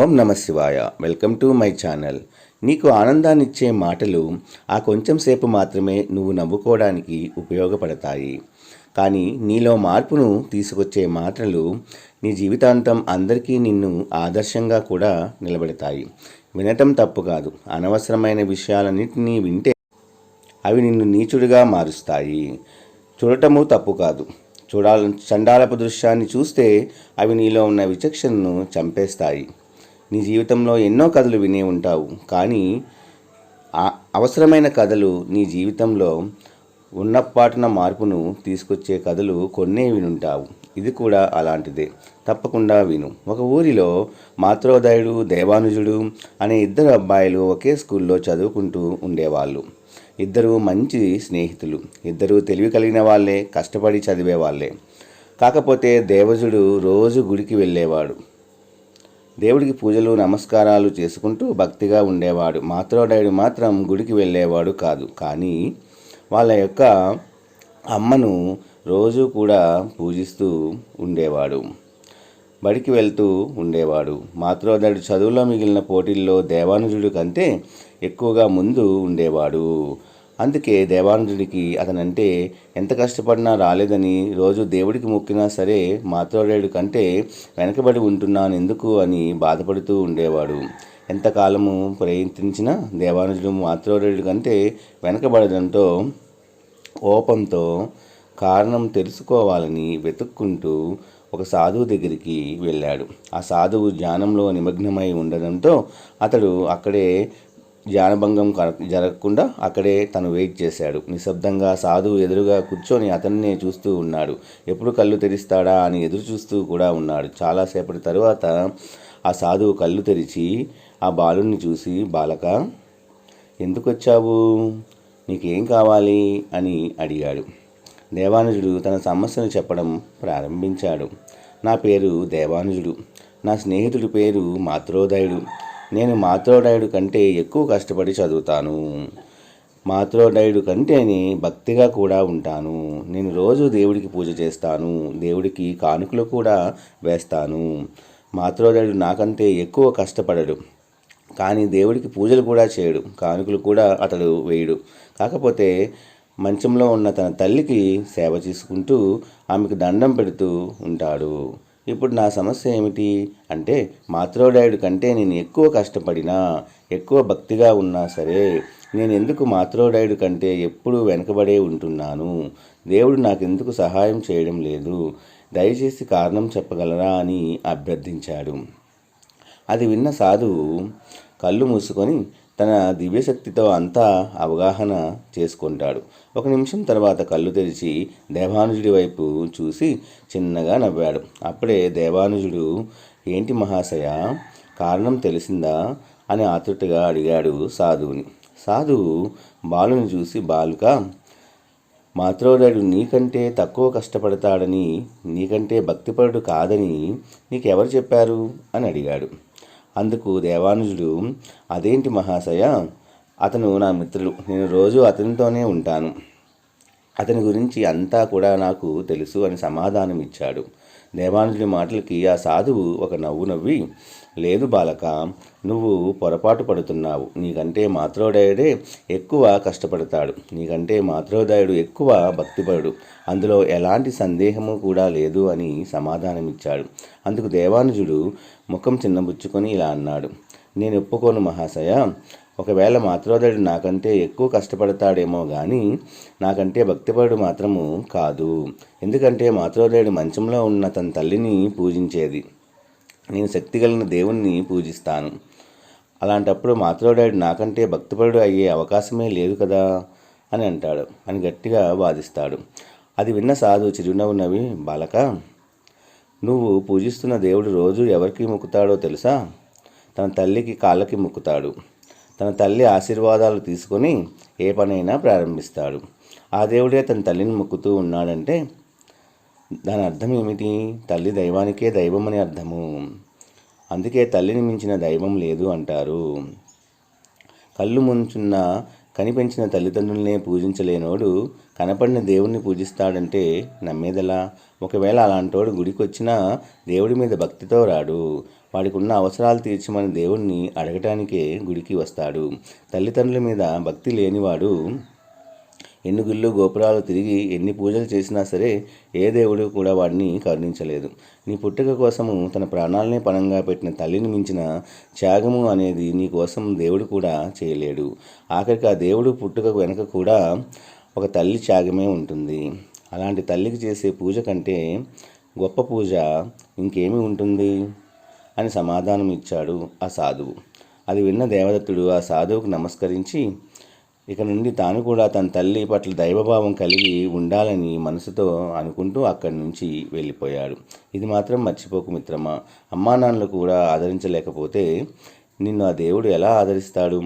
ఓం నమ శివాయ. Welcome to my channel. నీకు ఆనందాన్నిచ్చే మాటలు ఆ కొంచెం సేపు మాత్రమే నువ్వు నవ్వుకోవడానికి ఉపయోగపడతాయి. కానీ నీలో మార్పును తీసుకొచ్చే మాటలు నీ జీవితాంతం అందరికీ నిన్ను ఆదర్శంగా కూడా నిలబెడతాయి. వినటం తప్పు కాదు. అనవసరమైన విషయాలన్నింటినీ వింటే అవి నిన్ను నీచుడిగా మారుస్తాయి. చూడటము తప్పు కాదు. చూడాల చండాలపు దృశ్యాన్ని చూస్తే అవి నీలో ఉన్న విచక్షణను చంపేస్తాయి. నీ జీవితంలో ఎన్నో కథలు వినే ఉంటావు. కానీ అవసరమైన కథలు నీ జీవితంలో ఉన్నపాటున మార్పును తీసుకొచ్చే కథలు కొన్నే వినుంటావు. ఇది కూడా అలాంటిదే. తప్పకుండా విను. ఒక ఊరిలో మాత్రోదయుడు దేవానుజుడు అనే ఇద్దరు అబ్బాయిలు ఒకే స్కూల్లో చదువుకుంటూ ఉండేవాళ్ళు. ఇద్దరు మంచి స్నేహితులు. ఇద్దరు తెలివి కలిగిన వాళ్ళే కష్టపడి చదివే వాళ్ళే. కాకపోతే దేవజుడు రోజు గుడికి వెళ్ళేవాడు. దేవుడికి పూజలు నమస్కారాలు చేసుకుంటూ భక్తిగా ఉండేవాడు. మాత్రోడాయుడు మాత్రం గుడికి వెళ్ళేవాడు కాదు. కానీ వాళ్ళ యొక్క అమ్మను రోజు కూడా పూజిస్తూ ఉండేవాడు. బడికి వెళ్తూ ఉండేవాడు. మాతృదయుడు చదువులో మిగిలిన పోటీల్లో దేవానుజుడి కంటే ఎక్కువగా ముందు ఉండేవాడు. అందుకే దేవానుజుడికి అతనంటే ఎంత కష్టపడినా రాలేదని రోజు దేవుడికి మొక్కినా సరే మాత్రోడేడు కంటే వెనకబడి ఉంటున్నాను ఎందుకు అని బాధపడుతూ ఉండేవాడు. ఎంతకాలము ప్రయత్నించినా దేవానుజుడు మాత్రోడేడు కంటే వెనకబడడంతో కోపంతో కారణం తెలుసుకోవాలని వెతుక్కుంటూ ఒక సాధువు దగ్గరికి వెళ్ళాడు. ఆ సాధువు ధ్యానంలో నిమగ్నమై ఉండడంతో అతడు అక్కడే ధ్యానభంగం జరగకుండా అక్కడే తను వెయిట్ చేశాడు. నిశ్శబ్దంగా సాధువు ఎదురుగా కూర్చొని అతన్నే చూస్తూ ఉన్నాడు. ఎప్పుడు కళ్ళు తెరిస్తాడా అని ఎదురు చూస్తూ కూడా ఉన్నాడు. చాలాసేపటి తరువాత ఆ సాధువు కళ్ళు తెరిచి ఆ బాలుని చూసి బాలక ఎందుకు వచ్చావు నీకేం కావాలి? అని అడిగాడు. దేవానుజుడు తన సమస్యను చెప్పడం ప్రారంభించాడు. నా పేరు దేవానుజుడు. నా స్నేహితుడి పేరు మాత్రోదయుడు. నేను మాత్రోడయుడు కంటే ఎక్కువ కష్టపడి చదువుతాను. మాత్రోడయుడు కంటేనే భక్తిగా కూడా ఉంటాను. నేను రోజు దేవుడికి పూజ చేస్తాను. దేవుడికి కానుకలు కూడా వేస్తాను. మాత్రోదయుడు నాకంటే ఎక్కువ కష్టపడడు. కానీ దేవుడికి పూజలు కూడా చేయడు. కానుకలు కూడా అతడు వేయడు. కాకపోతే మంచంలో ఉన్న తన తల్లికి సేవ చేసుకుంటూ ఆమెకు దండం పెడుతూ ఉంటాడు. ఇప్పుడు నా సమస్య ఏమిటి? అంటే మాత్రోడాయుడు కంటే నేను ఎక్కువ కష్టపడినా ఎక్కువ భక్తిగా ఉన్నా సరే నేను ఎందుకు మాత్రోడాయుడు కంటే ఎప్పుడూ వెనకబడే ఉంటున్నాను? దేవుడు నాకెందుకు సహాయం చేయడం లేదు? దయచేసి కారణం చెప్పగలరా అని అభ్యర్థించాడు. అది విన్న సాధువు కళ్ళు మూసుకొని తన దివ్యశక్తితో అంతా అవగాహన చేసుకుంటాడు. ఒక నిమిషం తర్వాత కళ్ళు తెరిచి దేవానుజుడి వైపు చూసి చిన్నగా నవ్వాడు. అప్పుడే దేవానుజుడు ఏంటి మహాశయ కారణం తెలిసిందా? అని ఆతృతగా అడిగాడు సాధువుని. సాధువు బాలుని చూసి బాలుక మాత్రోదయుడు నీకంటే తక్కువ కష్టపడతాడని నీకంటే భక్తిపరుడు కాదని నీకెవరు చెప్పారు? అని అడిగాడు. అందుకు దేవానుజుడు అదేంటి మహాశయ? అతను నా మిత్రుడు. నేను రోజు అతనితోనే ఉంటాను. అతని గురించి అంతా కూడా నాకు తెలుసు అని సమాధానం ఇచ్చాడు దేవానుజుడి మాటలకి ఆ సాధువు ఒక నవ్వు నవ్వి లేదు బాలక నువ్వు పొరపాటు పడుతున్నావు. నీకంటే మాత్రోదయుడే ఎక్కువ కష్టపడతాడు. నీకంటే మాత్రోదయుడు ఎక్కువ భక్తిపరుడు. అందులో ఎలాంటి సందేహము కూడా లేదు అని సమాధానమిచ్చాడు. అందుకు దేవానుజుడు ముఖం చిన్నబుచ్చుకొని ఇలా అన్నాడు. నేను ఒప్పుకోను మహాశయ. ఒకవేళ మాత్రోదయుడు నాకంటే ఎక్కువ కష్టపడతాడేమో కానీ నాకంటే భక్తిపరుడు మాత్రము కాదు. ఎందుకంటే మాత్రోదయుడు మంచంలో ఉన్న తన తల్లిని పూజించేది. నేను శక్తి కలిగిన దేవుణ్ణి పూజిస్తాను. అలాంటప్పుడు మాత్రోడాడు నాకంటే భక్తిపరుడు అయ్యే అవకాశమే లేదు కదా? అని అంటాడు. అని గట్టిగా వాదిస్తాడు. అది విన్న సాధు చిరునవ్వు నవ్వి బాలక నువ్వు పూజిస్తున్న దేవుడు రోజు ఎవరికి మొక్కుతాడో తెలుసా? తన తల్లికి కాళ్ళకి మొక్కుతాడు. తన తల్లి ఆశీర్వాదాలు తీసుకొని ఏ పనైనా ప్రారంభిస్తాడు. ఆ దేవుడే తన తల్లిని మొక్కుతూ ఉన్నాడంటే దాని అర్థం ఏమిటి? తల్లి దైవానికే దైవం అని అర్థము. అందుకే తల్లిని మించిన దైవం లేదు అంటారు. కళ్ళు ముంచున్న కనిపించిన తల్లిదండ్రులనే పూజించలేనోడు కనపడిన దేవుణ్ణి పూజిస్తాడంటే నమ్మేదలా? ఒకవేళ అలాంటోడు గుడికి వచ్చినా దేవుడి మీద భక్తితో రాడు. వాడికి ఉన్న అవసరాలు తీర్చమని దేవుణ్ణి అడగటానికే గుడికి వస్తాడు. తల్లిదండ్రుల మీద భక్తి లేనివాడు ఎన్ని గుళ్ళు గోపురాలు తిరిగి ఎన్ని పూజలు చేసినా సరే ఏ దేవుడు కూడా వాడిని కరుణించలేదు. నీ పుట్టుక కోసము తన ప్రాణాలనే పణంగా పెట్టిన తల్లిని మించిన త్యాగము అనేది నీ కోసం దేవుడు కూడా చేయలేడు. ఆఖరికి ఆ దేవుడు పుట్టుక వెనక కూడా ఒక తల్లి త్యాగమే ఉంటుంది. అలాంటి తల్లికి చేసే పూజ కంటే గొప్ప పూజ ఇంకేమి ఉంటుంది? అని సమాధానం ఇచ్చాడు ఆ సాధువు. అది విన్న దేవదత్తుడు ఆ సాధువుకు నమస్కరించి ఇక నుండి తాను కూడా తన తల్లి పట్ల దైవభావం కలిగి ఉండాలని మనసుతో అనుకుంటూ అక్కడి నుంచి వెళ్ళిపోయాడు. ఇది మాత్రం మర్చిపోకు మిత్రమా. అమ్మా నాన్నలు కూడా ఆదరించలేకపోతే నిన్ను ఆ దేవుడు ఎలా ఆదరిస్తాడు?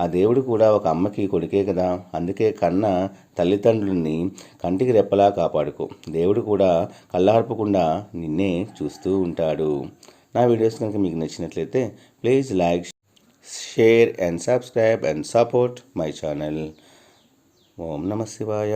ఆ దేవుడు కూడా ఒక అమ్మకి కొడుకే కదా. అందుకే కన్న తల్లిదండ్రుల్ని కంటికి రెప్పలా కాపాడుకో. దేవుడు కూడా కళ్ళార్పకుండా నిన్నే చూస్తూ ఉంటాడు. నా వీడియోస్ కనుక మీకు నచ్చినట్లయితే please like share and subscribe and support my channel ఓం నమ శివాయ